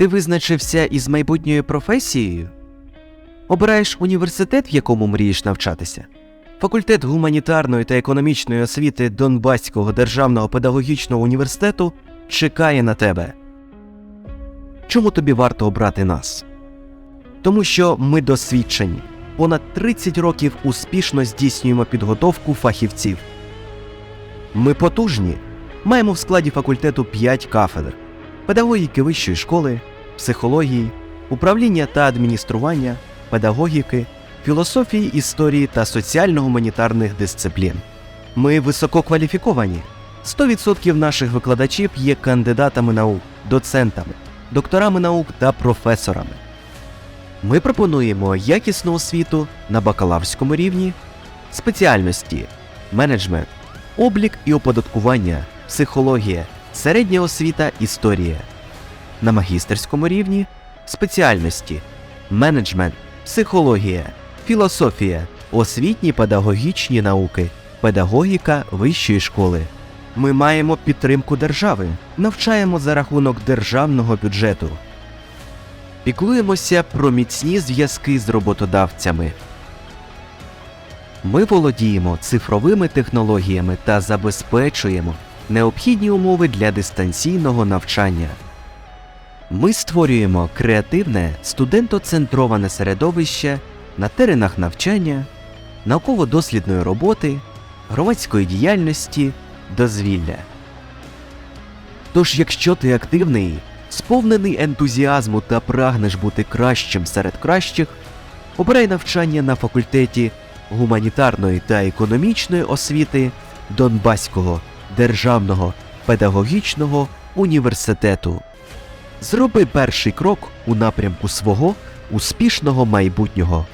Ти визначився із майбутньою професією? Обираєш університет, в якому мрієш навчатися? Факультет гуманітарної та економічної освіти Донбаського державного педагогічного університету чекає на тебе. Чому тобі варто обрати нас? Тому що ми досвідчені. Понад 30 років успішно здійснюємо підготовку фахівців. Ми потужні. Маємо в складі факультету 5 кафедр: педагогіки вищої школи, психології, управління та адміністрування, педагогіки, філософії, історії та соціально-гуманітарних дисциплін. Ми висококваліфіковані. 100% наших викладачів є кандидатами наук, доцентами, докторами наук та професорами. Ми пропонуємо якісну освіту на бакалаврському рівні, спеціальності, менеджмент, облік і оподаткування, психологія, середня освіта, історія. На магістерському рівні спеціальності, менеджмент, психологія, філософія, освітні педагогічні науки, педагогіка вищої школи. Ми маємо підтримку держави, навчаємо за рахунок державного бюджету. Піклуємося про міцні зв'язки з роботодавцями. Ми володіємо цифровими технологіями та забезпечуємо необхідні умови для дистанційного навчання. Ми створюємо креативне студентоцентроване середовище на теренах навчання, науково-дослідної роботи, громадської діяльності, дозвілля. Тож, якщо ти активний, сповнений ентузіазму та прагнеш бути кращим серед кращих, обирай навчання на факультеті гуманітарної та економічної освіти Донбаського державного педагогічного університету. Зроби перший крок у напрямку свого успішного майбутнього.